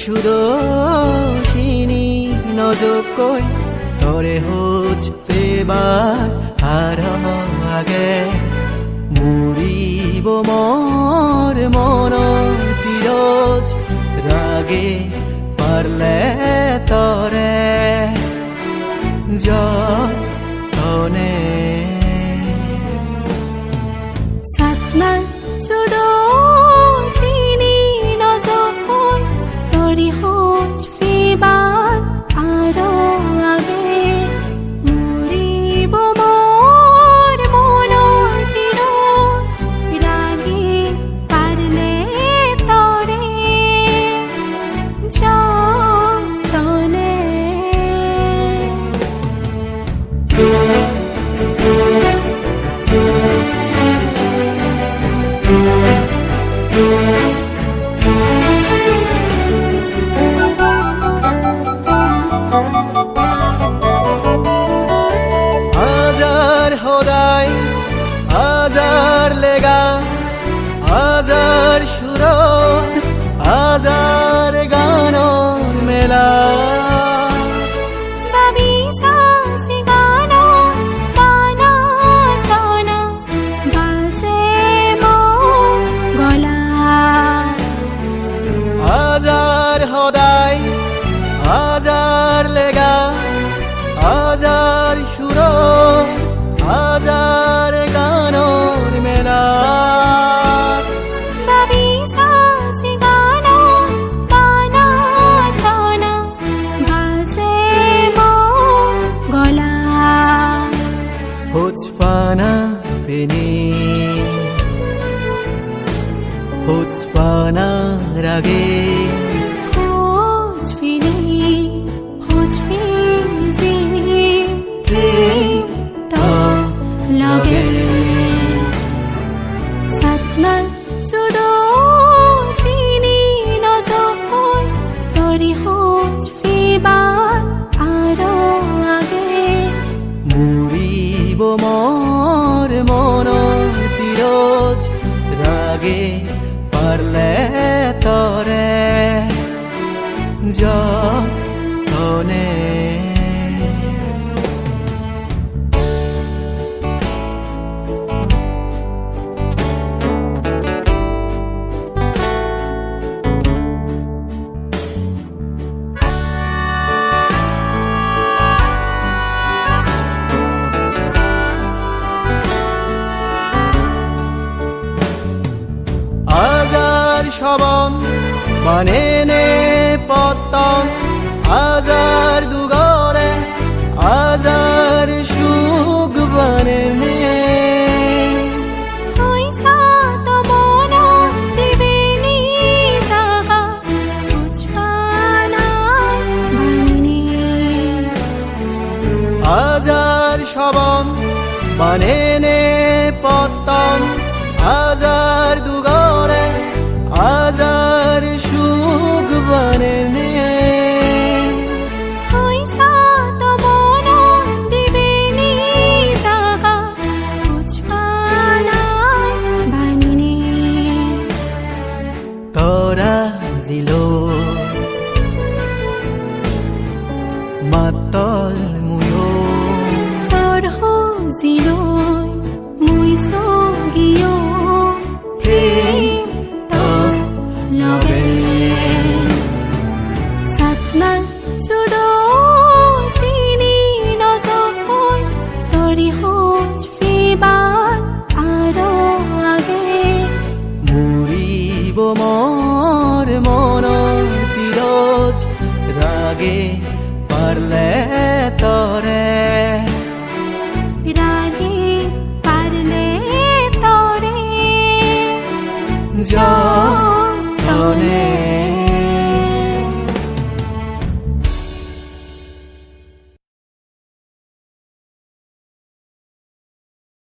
সুদৰ্শিনী নজকৈ তৰে হোজ পেবাৰ হাৰ আগে মুৰিব মোৰ মনৰ তীৰত ৰাগে পারলে তৰে যতনে সদায় হাজার লেগা হাজার সুর হাজার গানৰ মেলা। হুচপানা পেনি হুচপানা রাগে। মোৰ মনৰ তীৰত ৰাগে পাৰলে তৰে যতনে শবন মানে নে পতন হাজার দুগরে হাজার সুখ বনে হাজার শবন মানে নে জিলো মাতল মুলো Tor ho ziloi muy sogio তো lage Satman sudo sini nozokoi tori hoj fiban aro age মুৰিব তীৰত ৰাগে পাৰলে তৰে